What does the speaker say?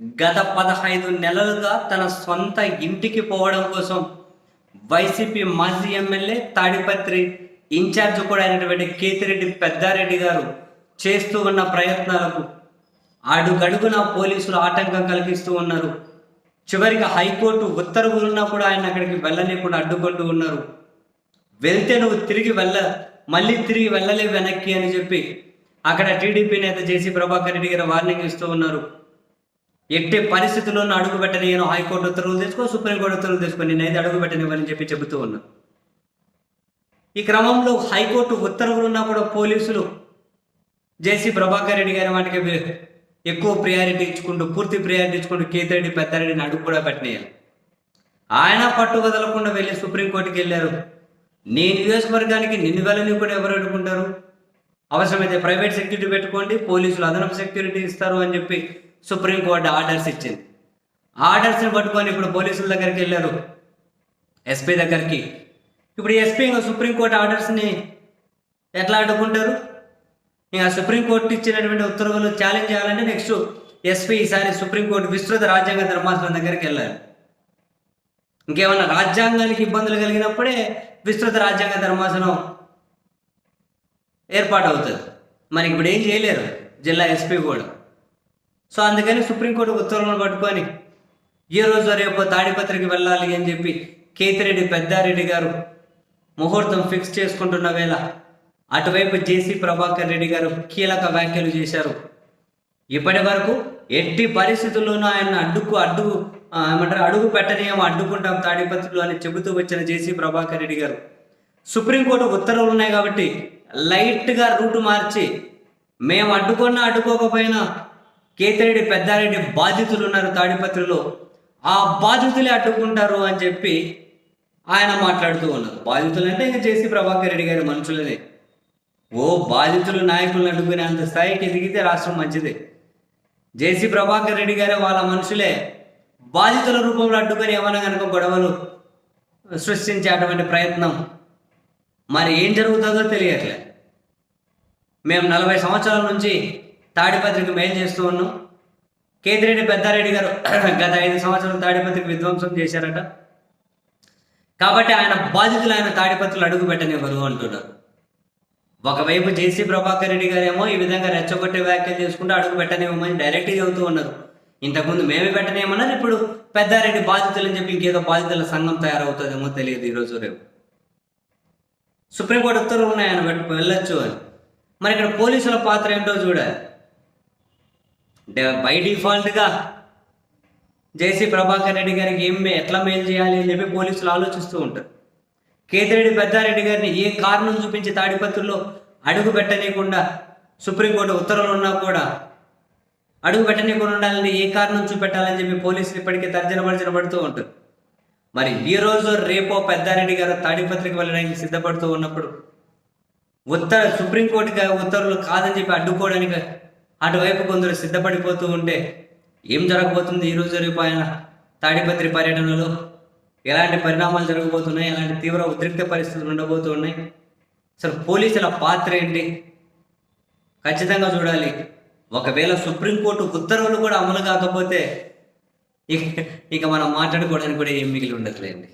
గత పదహైదు నెలలుగా తన సొంత ఇంటికి పోవడం కోసం వైసీపీ మాజీ ఎమ్మెల్యే తాడిపత్రి ఇన్ఛార్జ్ కూడా అయినటువంటి కేతిరెడ్డి పెద్దారెడ్డి గారు చేస్తూ ఉన్న ప్రయత్నాలకు అడుగడుగున పోలీసులు ఆటంకం కలిగిస్తూ ఉన్నారు. చివరికి హైకోర్టు ఉత్తర్వులున్నా కూడా ఆయన అక్కడికి వెళ్ళలేకుండా అడ్డుకుంటూ ఉన్నారు. వెళ్తే నువ్వు తిరిగి వెళ్ళ మళ్ళీ తిరిగి వెళ్ళలేవు వెనక్కి అని చెప్పి అక్కడ టీడీపీ నేత జేసీ ప్రభాకర్ రెడ్డి గారు వార్నింగ్ ఇస్తూ ఉన్నారు. ఎట్టి పరిస్థితుల్లోనూ అడుగు పెట్టనియను హైకోర్టు ఉత్తర్వులు తెచ్చుకో సుప్రీంకోర్టు ఉత్తర్వులు తెచ్చుకో నేనైతే అడుగు పెట్టనివ్వని చెప్పి చెబుతూ ఉన్నా. ఈ క్రమంలో హైకోర్టు ఉత్తర్వులు ఉన్నా కూడా పోలీసులు జేసీ ప్రభాకర్ రెడ్డి గారి వాటికి ఎక్కువ ప్రియారిటీ ఇచ్చుకుంటూ పూర్తి ప్రియారిటీ ఇచ్చుకుంటూ కేతిరెడ్డి పెద్దారెడ్డిని అడుగు కూడా పెట్టనీయాలి. ఆయన పట్టు వదలకుండా వెళ్ళి సుప్రీంకోర్టుకి వెళ్ళారు. నీ నియోజకవర్గానికి నిన్ను వెళ్ళని కూడా ఎవరు అడుగుంటారు? అవసరమైతే ప్రైవేట్ సెక్యూరిటీ పెట్టుకోండి పోలీసులు అదనపు సెక్యూరిటీ ఇస్తారు అని చెప్పి సుప్రీంకోర్టు ఆర్డర్స్ ఇచ్చింది. ఆర్డర్స్ని పట్టుకొని ఇప్పుడు పోలీసుల దగ్గరికి వెళ్ళారు. ఎస్పీ దగ్గరికి. ఇప్పుడు ఎస్పీ ఇంకా సుప్రీంకోర్టు ఆర్డర్స్ని ఎట్లా అడ్డుకుంటారు? ఇంకా సుప్రీంకోర్టు ఇచ్చినటువంటి ఉత్తర్వులు ఛాలెంజ్ చేయాలంటే నెక్స్ట్ ఎస్పీ ఈసారి సుప్రీంకోర్టు విస్తృత రాజ్యాంగ ధర్మాసనం దగ్గరికి వెళ్ళాలి. ఇంకేమన్నా రాజ్యాంగానికి ఇబ్బందులు కలిగినప్పుడే విస్తృత రాజ్యాంగ ధర్మాసనం ఏర్పాటు అవుతుంది మరి ఇప్పుడు ఏం చేయలేరు జిల్లా ఎస్పీ కూడా. సో అందుకని సుప్రీంకోర్టు ఉత్తర్వులను పట్టుకొని ఏ రోజు రేపు తాడిపత్రికి వెళ్ళాలి అని చెప్పి కేతిరెడ్డి పెద్దారెడ్డి గారు ముహూర్తం ఫిక్స్ చేసుకుంటున్న వేళ అటువైపు జేసీ ప్రభాకర్ రెడ్డి గారు కీలక వ్యాఖ్యలు చేశారు. ఇప్పటి వరకు ఎట్టి పరిస్థితుల్లోనూ ఆయన అడ్డుకు అడ్డు ఏమంటారు అడుగు పెట్టనీయం అడ్డుకుంటాం తాడిపత్రులు అని చెబుతూ వచ్చిన జేసీ ప్రభాకర్ రెడ్డి గారు. సుప్రీంకోర్టు ఉత్తర్వులు ఉన్నాయి కాబట్టి లైట్గా రూటు మార్చి మేము అడ్డుకున్నా అడ్డుకోకపోయినా కేతిరెడ్డి పెద్దారెడ్డి బాధితులు ఉన్నారు తాడిపత్రిలో. ఆ బాధితులే అడ్డుకుంటారు అని చెప్పి ఆయన మాట్లాడుతూ ఉన్నారు. బాధితులు అంటే ఇంకా జేసీ ప్రభాకర్ రెడ్డి గారి మనుషులనే. ఓ బాధితులు నాయకులను అడ్డుకునే అంత స్థాయికి ఎదిగితే రాష్ట్రం మంచిదే. జేసీ ప్రభాకర్ రెడ్డి గారే వాళ్ళ మనుషులే. బాధితుల రూపంలో అడ్డుకొని ఏమైనా కనుక గొడవలు సృష్టించే అటువంటి ప్రయత్నం మరి ఏం జరుగుతుందో తెలియట్లే. మేము నలభై సంవత్సరాల నుంచి తాడిపత్రికి మేలు చేస్తూ ఉన్నాం. కేతిరెడ్డి పెద్దారెడ్డి గారు గత ఐదు సంవత్సరాలు తాడిపత్రికి విధ్వంసం చేశారట. కాబట్టి ఆయన బాధితులు ఆయన తాడిపత్రులు అడుగు పెట్టనివ్వరు అంటున్నారు. ఒకవైపు జేసీ ప్రభాకర్ రెడ్డి గారేమో ఈ విధంగా రెచ్చగొట్టే వ్యాఖ్యలు చేసుకుంటూ అడుగు పెట్టనివ్వమని డైరెక్ట్గా చెబుతూ ఉన్నారు. ఇంతకుముందు మేమే పెట్టనేమన్నారు ఇప్పుడు పెద్దారెడ్డి బాధితులు అని చెప్పి ఇంకేదో బాధితుల సంఘం తయారవుతుందేమో తెలియదు ఈరోజు రేపు. సుప్రీంకోర్టు ఉత్తర్వులు ఉన్నాయి ఆయన వెళ్ళొచ్చు అని. మరి ఇక్కడ పోలీసుల పాత్ర ఏంటో చూడాలి. బై డిఫాల్ట్గా జేసీ ప్రభాకర్ రెడ్డి గారికి ఏం ఎట్లా మేలు చేయాలి అని చెప్పి పోలీసులు ఆలోచిస్తూ ఉంటారు. కేతిరెడ్డి పెద్దారెడ్డి గారిని ఏ కారణం చూపించి తాడిపత్రుల్లో అడుగు పెట్టనీయకుండా సుప్రీంకోర్టు ఉత్తర్వులు ఉన్నా కూడా అడుగు పెట్టనీయకుండా ఉండాలని ఏ కారణం చూపెట్టాలని చెప్పి పోలీసులు ఇప్పటికే తర్జన భర్జన పడుతూ ఉంటారు. మరి ఈ రోజు రేపో పెద్దారెడ్డి గారు తాడిపత్రికి వెళ్ళడానికి సిద్ధపడుతూ ఉన్నప్పుడు ఉత్తర సుప్రీంకోర్టు ఉత్తర్వులు కాదని చెప్పి అడ్డుకోవడానికి అటువైపు కొందరు సిద్ధపడిపోతూ ఉంటే ఏం జరగబోతుంది? ఈ రోజు తాడిపత్రి పర్యటనలో ఎలాంటి పరిణామాలు జరగబోతున్నాయి? ఎలాంటి తీవ్ర ఉద్రిక్త పరిస్థితులు ఉండబోతున్నాయి? అసలు పోలీసుల పాత్ర ఏంటి? ఖచ్చితంగా చూడాలి. ఒకవేళ సుప్రీంకోర్టు ఉత్తర్వులు కూడా అమలు కాకపోతే ఇక ఇక మనం మాట్లాడుకోవడానికి కూడా ఏం మిగిలి ఉండట్లేండి